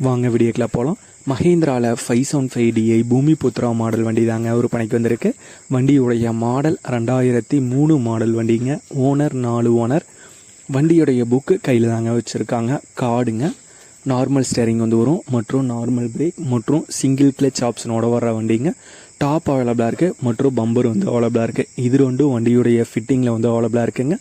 வாங்க வீடியோக்குள்ள போகலாம் மஹேந்திராவில் five seven five DI Bhoomi Putra model வண்டி தாங்க ஒரு பணிக்கு வந்திருக்கு. வண்டியுடைய மாடல் ரெண்டாயிரத்தி மூணு மாடல் வண்டிங்க. ஓனர் நாலு ஓனர். வண்டியுடைய புக்கு கையில் தாங்க வச்சுருக்காங்க. கார்டுங்க. நார்மல் ஸ்டேரிங் வந்து வரும். மற்றும் நார்மல் பிரேக் மற்றும் சிங்கிள் கிளச் ஆப்ஷனோட வர்ற வண்டிங்க. டாப் அவைலபிளாக இருக்குது மற்றும் பம்பர் வந்து அவைலபிளாக இருக்குது இது ரெண்டும் வண்டியுடைய ஃபிட்டிங்கில் வந்து அவைலபிளாக இருக்குங்க.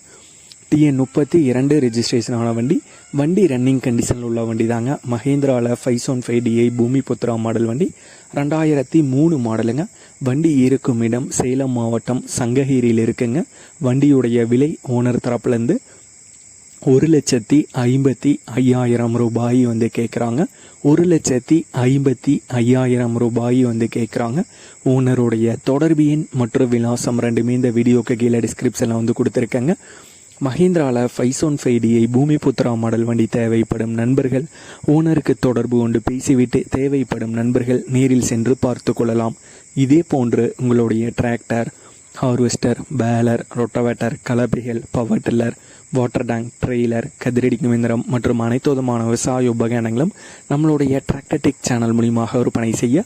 டிஎன் முப்பத்தி இரண்டு ரெஜிஸ்ட்ரேஷன் ஆன வண்டி. வண்டி ரன்னிங் கண்டிஷனில் உள்ள வண்டி தாங்க மஹேந்திராவில் five zone five DI Bhoomi Putra model வண்டி. ரெண்டாயிரத்தி மூணு மாடலுங்க வண்டி இருக்கும் இடம் சேலம் மாவட்டம் சங்ககிரியில் இருக்குங்க. வண்டியுடைய விலை ஓனர் தரப்புலேருந்து ஒரு லட்சத்தி ஐம்பத்தி ஐயாயிரம் ரூபாய் வந்து கேட்குறாங்க ஒரு லட்சத்தி ஐம்பத்தி ஐயாயிரம் ரூபாய் வந்து கேட்குறாங்க ஓனருடைய தொடர்பு எண் மற்றும் விலாசம் ரெண்டுமே இந்த வீடியோக்கு கீழே டிஸ்கிரிப்ஷனில் வந்து கொடுத்துருக்கேங்க. மஹிந்திராவில் ஃபைசோன் ஃபைடியை பூமி புத்ரா மாடல் வண்டி தேவைப்படும் நண்பர்கள். ஓனருக்கு தொடர்பு கொண்டு பேசிவிட்டு தேவைப்படும் நண்பர்கள் நேரில் சென்று பார்த்து கொள்ளலாம். இதே போன்று உங்களுடைய tractor harvester baler rotavator கலப்பைகள் power tiller water tank trailer கதிரடிக்கும் இயந்திரம் மற்றும் அனைத்து விதமான விவசாய உபகரணங்களும் நம்மளுடைய டிராக்டர்டெக் சேனல் மூலியமாக விற்பனை செய்ய